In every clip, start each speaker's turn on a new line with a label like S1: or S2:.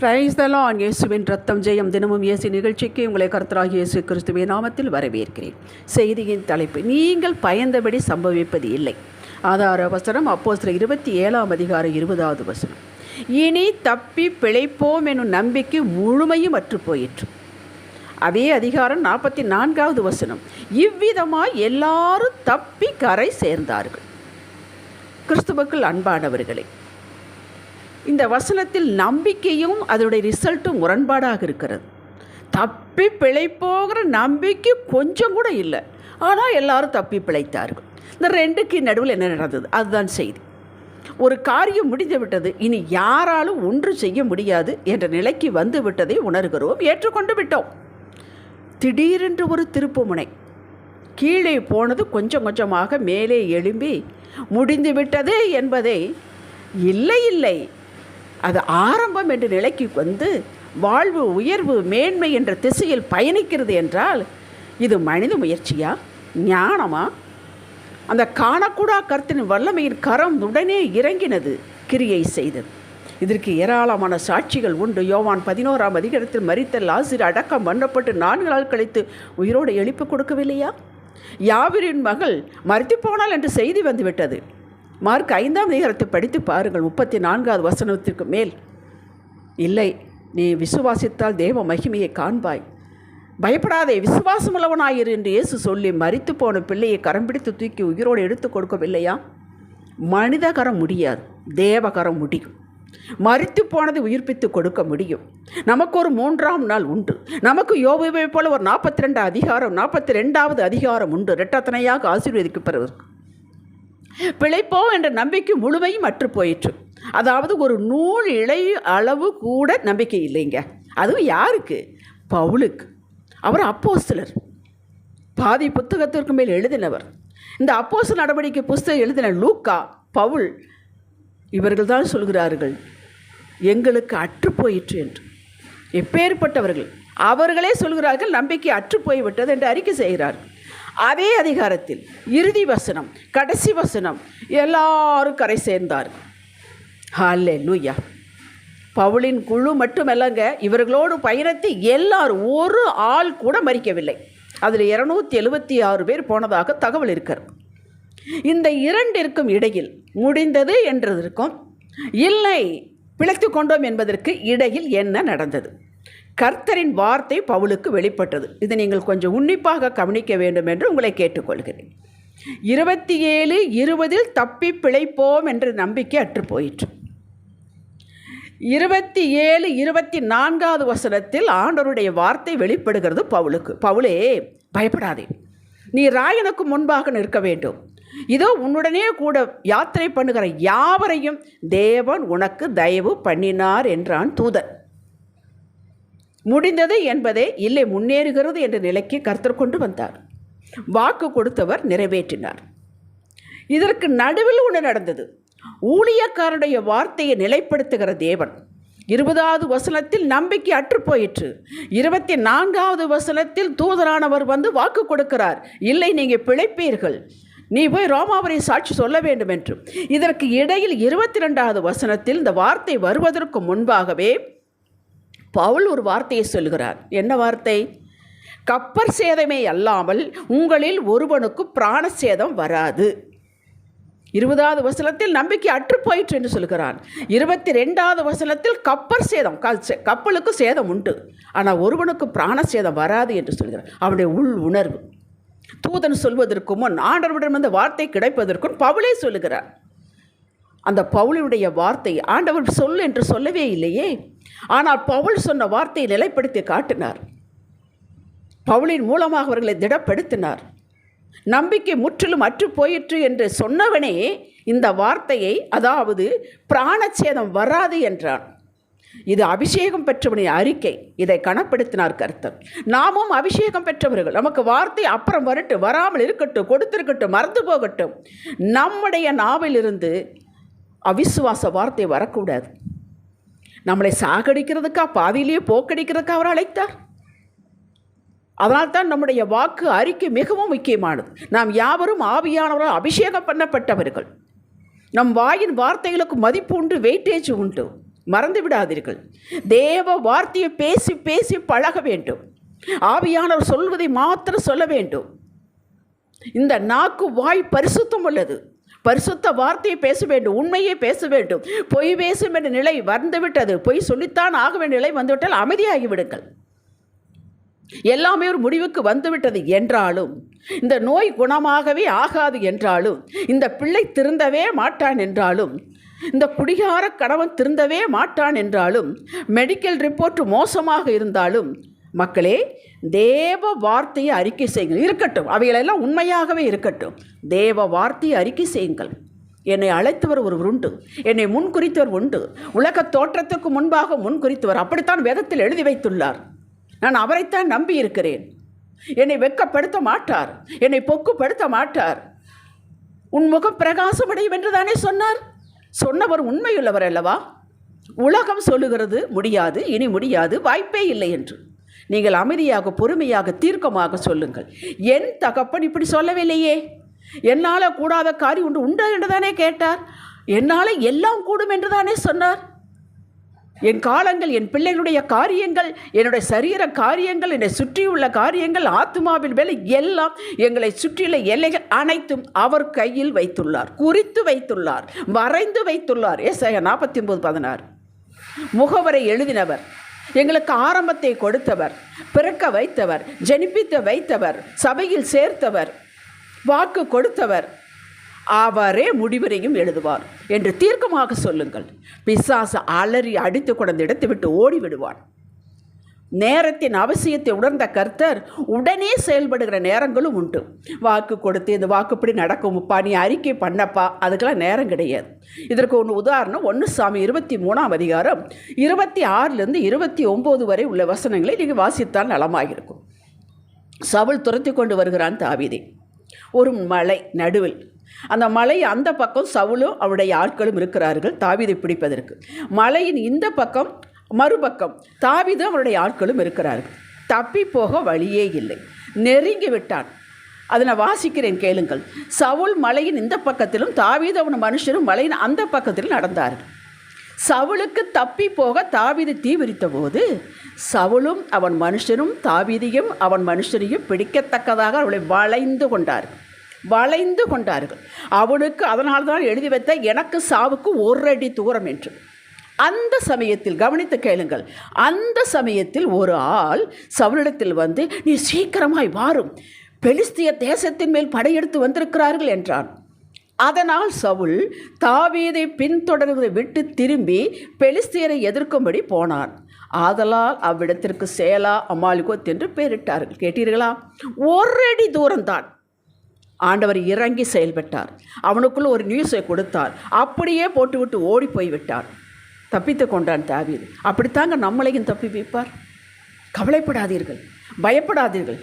S1: பிரைஸ்தலான் இயேசுவின் ரத்தம் ஜெயம். தினமும் இயேசு நிகழ்ச்சிக்கு உங்களை கருத்தராக இயேசு கிறிஸ்துவின் நாமத்தில் வரவேற்கிறேன். செய்தியின் தலைப்பு நீங்கள் பயந்தபடி சம்பவிப்பது இல்லை. ஆதார வசனம் அப்போ சில இருபத்தி ஏழாம் அதிகாரம் இருபதாவது வசனம். இனி தப்பி பிழைப்போம் எனும் நம்பிக்கை முழுமையும் அற்று போயிற்று அதே அதிகாரம் நாற்பத்தி நான்காவது வசனம் இவ்விதமாக எல்லாரும் தப்பி கரை சேர்ந்தார்கள். கிறிஸ்துவுக்குள் அன்பானவர்களே இந்த வசனத்தில் நம்பிக்கையும் அதனுடைய ரிசல்ட்டும் முரண்பாடாக இருக்கிறது. தப்பி பிழைப்போகிற நம்பிக்கை கொஞ்சம் கூட இல்லை. ஆனால் எல்லாரும் தப்பி பிழைத்தார்கள். இந்த ரெண்டுக்கு நடுவில் என்ன நடந்தது? அதுதான் செய்தி. ஒரு காரியம் முடிந்து விட்டது இனி யாராலும் ஒன்று செய்ய முடியாது என்ற நிலைக்கு வந்து விட்டதை உணர்கிறோம். ஏற்றுக்கொண்டு விட்டோம். திடீரென்று ஒரு திருப்புமுனை. கீழே போனது கொஞ்சம் கொஞ்சமாக மேலே எழும்பி முடிந்து விட்டது என்பதை இல்லை இல்லை அது ஆரம்பம் என்ற நிலைக்கு வந்து வாழ்வு உயர்வு மேன்மை என்ற திசையில் பயணிக்கிறது என்றால் இது மனித முயற்சியா? ஞானமா? அந்த காணக்கூடா கருத்தின் வல்லமையின் கரம் உடனே இறங்கினது கிரியை செய்தது. இதற்கு ஏராளமான சாட்சிகள் உண்டு. யோவான் பதினோராம் அதிகாரத்தில் மறித்தல் ஆசிரியர் அடக்கம் பண்ணப்பட்டு நான்கு நாள் கழித்து உயிரோடு எழுப்பு கொடுக்கவில்லையா? யாவிரின் மகள் மறுத்து போனாள் என்று செய்தி வந்துவிட்டது. மார்க் ஐந்தாம் அதிகாரத்தை படித்து பாருங்கள். முப்பத்தி நான்காவது வசனத்திற்கு மேல் இல்லை நீ விசுவாசித்தால் தேவ மகிமையை காண்பாய். பயப்படாதே விசுவாசமுள்ளவனாயிரு என்று இயேசு சொல்லி மறித்து போன பிள்ளையை கரம் பிடித்து தூக்கி உயிரோடு எடுத்து கொடுக்கவில்லையா? மனித கரம் முடியாது தேவகரம் முடியும். மறித்து போனதை உயிர்ப்பித்து கொடுக்க முடியும். நமக்கு ஒரு மூன்றாம் நாள் உண்டு. நமக்கு யோபுவை போல ஒரு நாற்பத்தி ரெண்டு அதிகாரம் நாற்பத்தி ரெண்டாவது அதிகாரம் உண்டு. ரெட்டத்தனையாக ஆசீர்வதிக்கப்படுவதற்கு. பிழைப்போம் என்ற நம்பிக்கை முழுமையும் அற்று போயிற்று. அதாவது ஒரு நூல் இழை அளவு கூட நம்பிக்கை இல்லைங்க. அதுவும் யாருக்கு? பவுலுக்கு. அவர் அப்போஸ்தலர். பாதி புத்தகத்திற்கு மேல் எழுதினவர். இந்த அப்போச நடவடிக்கை புஸ்தகம் எழுதின லூக்கா பவுல் இவர்கள் தான் சொல்கிறார்கள் எங்களுக்கு அற்று போயிற்று என்று. எப்பேற்பட்டவர்கள். அவர்களே சொல்கிறார்கள் நம்பிக்கை அற்று போய்விட்டது என்று அறிக்கை செய்கிறார்கள். அதே அதிகாரத்தில் இறுதி வசனம் கடைசி வசனம் எல்லாரும் கரை சேர்ந்தார். ஹாலே லூயா பவுலின் குழு மட்டுமல்லங்க இவர்களோடு பயணத்தை எல்லாரும் ஒரு ஆள் கூட மறிக்கவில்லை. அதில் இருநூத்தி எழுபத்தி ஆறு பேர் போனதாக தகவல் இருக்கிறது. இந்த இரண்டிற்கும் இடையில் முடிந்தது என்றதற்கும் இல்லை பிழைத்து கொண்டோம் என்பதற்கு இடையில் என்ன நடந்தது? கர்த்தரின் வார்த்தை பவுலுக்கு வெளிப்பட்டது. இதை நீங்கள் கொஞ்சம் உன்னிப்பாக கவனிக்க வேண்டும் என்று உங்களை கேட்டுக்கொள்கிறேன். இருபத்தி ஏழு இருபதில் தப்பி பிழைப்போம் என்ற நம்பிக்கை அற்று போயிற்று. இருபத்தி ஏழு இருபத்தி நான்காவது வசனத்தில் ஆண்டவருடைய வார்த்தை வெளிப்படுகிறது பவுலுக்கு. பவுலே பயப்படாதே. நீ ராயனுக்கு முன்பாக நிற்க வேண்டும். இதோ உன்னுடனே கூட யாத்திரை பண்ணுகிற யாவரையும் தேவன் உனக்கு தயவு பண்ணினார் என்றான் தூதன். முடிந்தது என்பதே இல்லை முன்னேறுகிறது என்ற நிலைக்கு கர்த்தர் கொண்டு வந்தார். வாக்கு கொடுத்தவர் நிறைவேற்றினார். இதற்கு நடுவில் ஒன்று நடந்தது. ஊழியக்காரனுடைய வார்த்தையை நிலைப்படுத்துகிற தேவன் இருபதாவது வசனத்தில் நம்பிக்கை அற்று போயிற்று. இருபத்தி நான்காவது வசனத்தில் தூதரானவர் வந்து வாக்கு கொடுக்கிறார். இல்லை நீங்கள் பிழைப்பீர்கள். நீ போய் ரோமாவரை சாட்சி சொல்ல வேண்டும் என்று இதற்கு இடையில் இருபத்தி ரெண்டாவது வசனத்தில் இந்த வார்த்தை வருவதற்கு முன்பாகவே பவுல் ஒரு வார்த்தையை சொல்கிறார். என்ன வார்த்தை? கப்பர் சேதமே அல்லாமல் உங்களில் ஒருவனுக்கு பிராண சேதம் வராது. இருபதாவது வசனத்தில் நம்பிக்கை அற்று போயிற்று என்று சொல்கிறான். இருபத்தி ரெண்டாவது வசனத்தில் கப்பர் சேதம் கப்பலுக்கு சேதம் உண்டு. ஆனால் ஒருவனுக்கு பிராண சேதம் வராது என்று சொல்கிறான் அவனுடைய உள் உணர்வு. தூதன் சொல்வதற்கும் முன் ஆண்டவரிடம் அந்த வார்த்தை கிடைப்பதற்கும் பவுலே சொல்லுகிறார். அந்த பவுலுடைய வார்த்தை ஆண்டவர் சொல் என்று சொல்லவே இல்லையே. ஆனால் பவுல் சொன்ன வார்த்தையை நிலைப்படுத்தி காட்டினார். பவுலின் மூலமாக அவர்களை திடப்படுத்தினார். நம்பிக்கை முற்றிலும் அற்று போயிற்று என்று சொன்னவனே இந்த வார்த்தையை அதாவது பிராணச்சேதம் வராது என்றான். இது அபிஷேகம் பெற்றவனின் அறிக்கை. இதை கணப்படுத்தினார் கருத்தர். நாமும் அபிஷேகம் பெற்றவர்கள். நமக்கு வார்த்தை அப்புறம் வரட்டு வராமல் இருக்கட்டும் கொடுத்திருக்கட்டும் மறந்து போகட்டும். நம்முடைய நாவிலிருந்து அவிசுவாச வார்த்தை வரக்கூடாது. நம்மளை சாகடிக்கிறதுக்கா பாதியிலேயே போக்கடிக்கிறதுக்கா அவர் அழைத்தார். அதனால்தான் நம்முடைய வாக்கு அறிக்கை மிகவும் முக்கியமானது. நாம் யாவரும் ஆவியானவரால் அபிஷேகம் பண்ணப்பட்டவர்கள். நம் வாயின் வார்த்தைகளுக்கு மதிப்பு உண்டு வெயிட்டேஜ் உண்டு. மறந்து விடாதீர்கள். தேவ வார்த்தையை பேசி பேசி பழக வேண்டும். ஆவியானவர் சொல்வதை மாத்திரம் சொல்ல வேண்டும். இந்த நாக்கு வாய் பரிசுத்தம் உள்ளது. பரிசுத்த வார்த்தையை பேச வேண்டும் உண்மையை பேச வேண்டும். பொய் பேசும் என்ற நிலை வந்துவிட்டது. பொய் சொல்லித்தான் ஆக வேண்டிய நிலை வந்துவிட்டால் அமைதியாகிவிடுங்கள். எல்லாமே ஒரு முடிவுக்கு வந்துவிட்டது என்றாலும் இந்த நோய் குணமாகவே ஆகாது என்றாலும் இந்த பிள்ளை திருந்தவே மாட்டான் என்றாலும் இந்த குடிகார கணவன் திருந்தவே மாட்டான் என்றாலும் மெடிக்கல் ரிப்போர்ட் மோசமாக இருந்தாலும் மக்களே தேவ வார்த்தையை அறிக்கை செய்யுங்கள். இருக்கட்டும். அவைகளெல்லாம் உண்மையாகவே இருக்கட்டும். தேவ வார்த்தையை அறிக்கை செய்யுங்கள். என்னை அழைத்தவர் ஒருவர் உண்டு. என்னை முன்குறித்தவர் உண்டு. உலக தோற்றத்துக்கு முன்பாக முன்குறித்தவர். அப்படித்தான் வேதத்தில் எழுதி வைத்துள்ளார். நான் அவரைத்தான் நம்பி இருக்கிறேன் என்னை வெட்கப்படுத்த மாட்டார். என்னை பொக்குப்படுத்த மாட்டார். உன் முகம் பிரகாசமடையும் என்று தானே சொன்னார்? சொன்னவர் உண்மையுள்ளவர் அல்லவா? உலகம் சொல்லுகிறது முடியாது இனி முடியாது வாய்ப்பே இல்லை என்று. நீங்கள் அமைதியாக பொறுமையாக தீர்க்கமாக சொல்லுங்கள். என் தகப்பன் இப்படி சொல்லவில்லையே. என்னால் கூடாத காரியம் உண்டு உண்டா என்று தானே கேட்டார். என்னால் எல்லாம் கூடும் என்று தானே சொன்னார். என் காலங்கள் என் பிள்ளைகளுடைய காரியங்கள் என்னுடைய சரீர காரியங்கள் என்னை சுற்றியுள்ள காரியங்கள் ஆத்மாவின் வேலை எல்லாம் எங்களை சுற்றியுள்ள எல்லைகள் அனைத்தும் அவர் கையில் வைத்துள்ளார் குறித்து வைத்துள்ளார் வரைந்து வைத்துள்ளார். ஏசாயா நாற்பத்தி ஒன்பது பதினாறு. முகவரை எழுதினவர். எங்களுக்கு ஆரம்பத்தை கொடுத்தவர் பிறக்க வைத்தவர் ஜெனிப்பித்து வைத்தவர் சபையில் சேர்த்தவர் வாக்கு கொடுத்தவர். அவரே முடிவரையும் எழுதுவார் என்று தீர்க்கமாக சொல்லுங்கள். பிசாசு அலறி அடித்து கொண்ட இடத்தை விட்டு ஓடிவிடுவான். நேரத்தின் அவசியத்தை உணர்ந்த கர்த்தர் உடனே செயல்படுகிற நேரங்களும் உண்டு. வாக்கு கொடுத்து இந்த வாக்குப்படி நடக்கும்ப்பா நீ அறிக்கை பண்ணப்பா. அதுக்கெல்லாம் நேரம் கிடையாது. இதற்கு ஒன்று உதாரணம். ஒன்று சாமி இருபத்தி மூணாம் அதிகாரம் இருபத்தி ஆறுலேருந்து இருபத்தி ஒம்பது வரை உள்ள வசனங்களை நீங்கள் வாசித்தால் நலமாகிருக்கும் சவுல் துரத்தி கொண்டு வருகிறான் தாவிதே. ஒரு மலை நடுவில். அந்த மலை அந்த பக்கம் சவுலும் அவருடைய ஆட்களும் இருக்கிறார்கள். தாவீதை பிடிப்பதற்கு. மலையின் இந்த பக்கம் மறுபக்கம் தாவீது அவருடைய ஆட்களும் இருக்கிறார்கள். தப்பி போக வழியே இல்லை. நெருங்கி விட்டான். அதை நான் வாசிக்கிறேன் கேளுங்கள். சவுல் மலையின் இந்த பக்கத்திலும் தாவீது அவன் மனுஷரும் மலையின் அந்த பக்கத்திலும் நடந்தார்கள். சவுளுக்கு தப்பி போக தாவீது தீவிரித்த போது சவுளும் அவன் மனுஷனும் தாவீதியும் அவன் மனுஷரையும் பிடிக்கத்தக்கதாக அவளை வளைந்து கொண்டார்கள். வளைந்து கொண்டார்கள். அவனுக்கு அதனால் தான் எழுதி வைத்த எனக்கு சாவுக்கு ஒரு அடி தூரம் என்று. அந்த சமயத்தில் கவனித்து கேளுங்கள். அந்த சமயத்தில் ஒரு ஆள் சவுலிடத்தில் வந்து நீ சீக்கிரமாய் வாரும் பெலிஸ்திய தேசத்தின் மேல் படையெடுத்து வந்திருக்கிறார்கள் என்றான். அதனால் சவுல் தாவீதை பின்தொடர்வதை விட்டு திரும்பி பெலிஸ்தியரை எதிர்க்கும்படி போனான். ஆதலால் அவ்விடத்திற்கு சேலா அமாலிகோத் என்று பெயரிட்டார்கள். கேட்டீர்களா? ஒரு அடி தூரம்தான். ஆண்டவர் இறங்கி செயல்பட்டார். அவனுக்குள்ள ஒரு நியூஸை கொடுத்தார். அப்படியே போட்டுவிட்டு ஓடி போய்விட்டார். விட்டார் தப்பித்து கொண்டான் தாவீது. அப்படித்தாங்க நம்மளையும் தப்பி வைப்பார். கவலைப்படாதீர்கள் பயப்படாதீர்கள்.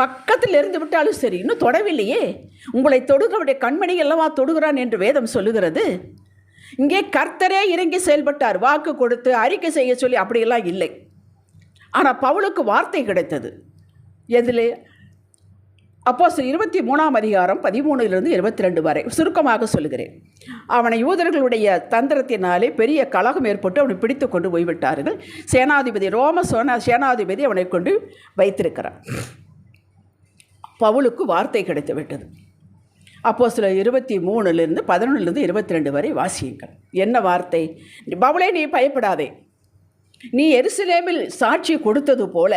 S1: பக்கத்தில் இருந்து விட்டாலும் சரி இன்னும் தொடவில்லையே. உங்களை தொடுகிறவுடைய கண்மணி அல்லவா தொடுகிறான் என்று வேதம் சொல்லுகிறது. இங்கே கர்த்தரே இறங்கி செயல்பட்டார் வாக்கு கொடுத்து அறிக்கை செய்ய சொல்லி அப்படியெல்லாம் இல்லை. ஆனால் பவுலுக்கு வார்த்தை கிடைத்தது. எதிலே அப்போ இருபத்தி மூணாம் அதிகாரம் பதிமூணுலேருந்து இருபத்தி ரெண்டு வரை சுருக்கமாக சொல்லுகிறேன். அவனை யூதர்களுடைய தந்திரத்தினாலே பெரிய கலகம் ஏற்பட்டு அவனை பிடித்து கொண்டு போய்விட்டார்கள். சேனாதிபதி ரோம சோனா சேனாதிபதி அவனை கொண்டு வைத்திருக்கிறார். பவுலுக்கு வார்த்தை கிடைத்து விட்டது அப்போ சில இருபத்தி மூணுலேருந்து பதினொன்றுலேருந்து இருபத்தி ரெண்டு வரை வாசியுங்கள். என்ன வார்த்தை? பவுலே நீ பயப்படாதே. நீ எருசலேமில் சாட்சி கொடுத்தது போல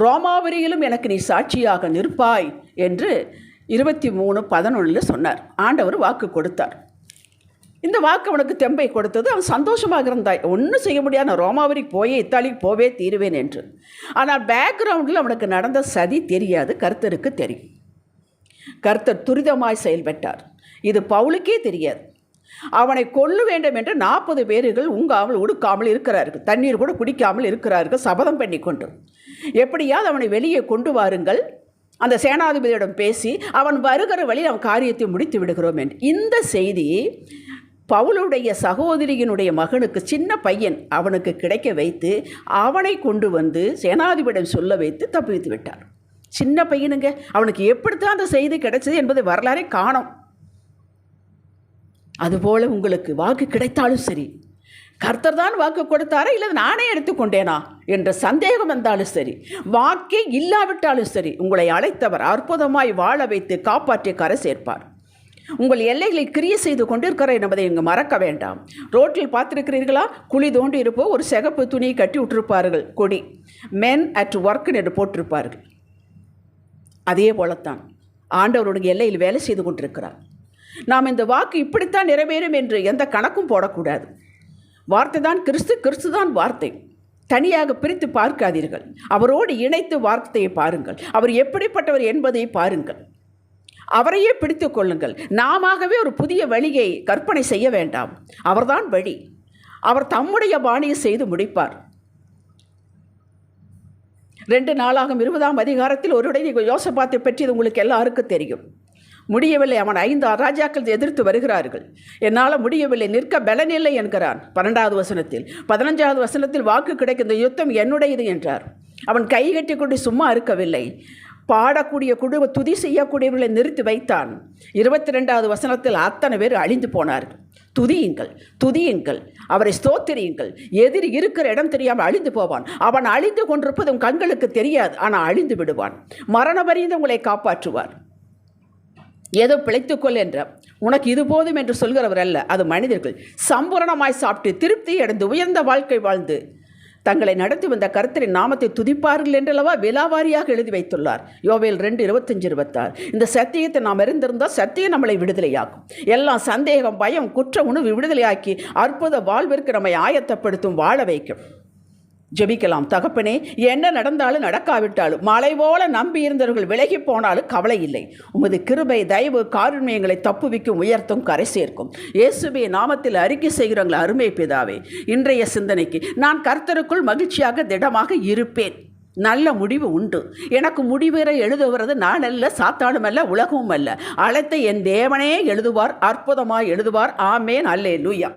S1: ரோமாவரியிலும் எனக்கு நீ சாட்சியாக நிற்பாய் என்று இருபத்தி மூணு பதினொன்றில் சொன்னார். ஆண்டவர் வாக்கு கொடுத்தார். இந்த வாக்கு அவனுக்கு தெம்பை கொடுத்தது. அவன் சந்தோஷமாக இருந்தாய். ஒன்றும் செய்ய முடியாது நான் ரோமாவரிக்கு போயே இத்தாலிக்கு போவே தீருவேன் என்று. ஆனால் பேக்ரவுண்டில் அவனுக்கு நடந்த சதி தெரியாது. கர்த்தருக்கு தெரியும். கர்த்தர் துரிதமாய் செயல்பட்டார். இது பவுலுக்கே தெரியாது. அவனை கொல்ல வேண்டும் என்று நாற்பது பேர்கள் உங்காமல் உடுக்காமல் இருக்கிறார்கள். தண்ணீர் கூட குடிக்காமல் இருக்கிறார்கள். சபதம் பண்ணி கொண்டு எப்படியாவது அவனை வெளியே கொண்டு வாருங்கள். அந்த சேனாதிபதியிடம் பேசி அவன் வருகிற வழி அவன் காரியத்தை முடித்து விடுகிறோம் என்று. இந்த செய்தி பவுலுடைய சகோதரியினுடைய மகனுக்கு சின்ன பையன் அவனுக்கு கிடைக்க வைத்து அவனை கொண்டு வந்து சேனாதிபதியிடம் சொல்ல வைத்து தப்பித்து விட்டார். சின்ன பையனுங்க அவனுக்கு எப்படித்தான் அந்த செய்தி கிடைச்சது என்பதை வரலாறே காணும். அதுபோல் உங்களுக்கு வாக்கு கிடைத்தாலும் சரி. கர்த்தர் தான் வாக்கு கொடுத்தாரா இல்லை நானே எடுத்துக்கொண்டேனா? என்ற சந்தேகம் வந்தாலும் சரி வாக்கே இல்லாவிட்டாலும் சரி உங்களை அழைத்தவர் அற்புதமாய் வாழ வைத்து காப்பாற்றி கரை சேர்ப்பார் உங்கள் எல்லைகளை கிரிய செய்து கொண்டிருக்கிறார் என்பதை இங்கு மறக்க வேண்டாம். ரோட்டில் பார்த்துருக்கிறீர்களா? குழி தோண்டி இருப்போ ஒரு சிகப்பு துணியை கட்டி விட்டிருப்பார்கள். கொடி மென் அட் ஒர்க் என்று போட்டிருப்பார்கள். அதே போலத்தான் ஆண்டவருடைய எல்லையில் வேலை செய்து கொண்டிருக்கிறார். நாம் இந்த வாக்கு இப்படித்தான் நிறைவேறும் என்று எந்த கணக்கும் போடக்கூடாது. வார்த்தை தான் கிறிஸ்து கிறிஸ்து தான் வார்த்தை. தனியாக பிரித்து பார்க்காதீர்கள். அவரோடு இணைத்து வார்த்தையை பாருங்கள். அவர் எப்படிப்பட்டவர் என்பதை பாருங்கள். அவரையே பிடித்து கொள்ளுங்கள். நாமவே ஒரு புதிய வழியை கற்பனை செய்ய வேண்டாம். அவர்தான் வழி. அவர் தம்முடைய பாணியை செய்து முடிப்பார். ரெண்டு நாளாகும் இருபதாம் அதிகாரத்தில் ஒருடைய யோசபாத்தை பற்றி இது உங்களுக்கு எல்லாருக்கும் தெரியும். முடியவில்லை. அவன் ஐந்து ராஜாக்கள் எதிர்த்து வருகிறார்கள். என்னால் முடியவில்லை. நிற்க பலனில்லை என்கிறான். பன்னெண்டாவது வசனத்தில் பதினஞ்சாவது வசனத்தில் வாக்கு கிடைக்கின்ற யுத்தம் என்னுடையது என்றார். அவன் கை கட்டி கொண்டு சும்மா இருக்கவில்லை. பாடக்கூடிய குடும்ப துதி செய்யக்கூடியவர்களை நிறுத்தி வைத்தான். இருபத்தி ரெண்டாவது வசனத்தில் அத்தனை பேர் அழிந்து போனார்கள். துதியுங்கள் துதியுங்கள் அவரை ஸ்தோத்திரியுங்கள். எதிரி இருக்கிற இடம் தெரியாமல் அழிந்து போவான். அவன் அழிந்து கொண்டிருப்பது உன் கண்களுக்கு தெரியாது. ஆனால் அழிந்து விடுவான். மரண வரைந்து உங்களை காப்பாற்றுவார். ஏதோ பிழைத்துக்கொள் என்ற. உனக்கு இது போதும் என்று சொல்கிறவர் அல்ல அது மனிதர்கள். சம்பூரணமாய் சாப்பிட்டு திருப்தி அடைந்து உயர்ந்த வாழ்க்கை வாழ்ந்து தங்களை நடத்தி வந்த கருத்தரின் நாமத்தை துதிப்பார்கள் என்றளவா விலாவாரியாக எழுதி வைத்துள்ளார். யோவேல் ரெண்டு இருபத்தஞ்சு இருபத்தாறு. இந்த சத்தியத்தை நாம் அறிந்திருந்தால் சத்தியம் நம்மளை விடுதலையாக்கும். எல்லாம் சந்தேகம் பயம் குற்ற உணவு விடுதலையாக்கி அற்புத வாழ்விற்கு நம்மை ஆயத்தப்படுத்தும் வாழ வைக்கும். ஜெபிக்கலாம். தகப்பனே என்ன நடந்தாலும் நடக்காவிட்டாலும் மலை போல நம்பி இருந்தவர்கள் விலகி போனாலும் கவலை இல்லை. உமது கிருபை தயவு காருண்மயங்களை தப்புவிக்கும் உயர்த்தும் கரை சேர்க்கும். இயேசுபே நாமத்தில் அறிக்கை செய்கிறவங்களை அருமை பிதாவே இன்றைய சிந்தனைக்கு நான் கர்த்தருக்குள் மகிழ்ச்சியாக திடமாக இருப்பேன். நல்ல முடிவு உண்டு. எனக்கு முடிவுரை எழுதுவது நான் அல்ல சாத்தானும் அல்ல உலகமும் அல்ல. அழைத்த என் தேவனே எழுதுவார் அற்புதமாக எழுதுவார். ஆமேன். அல்லே லூயா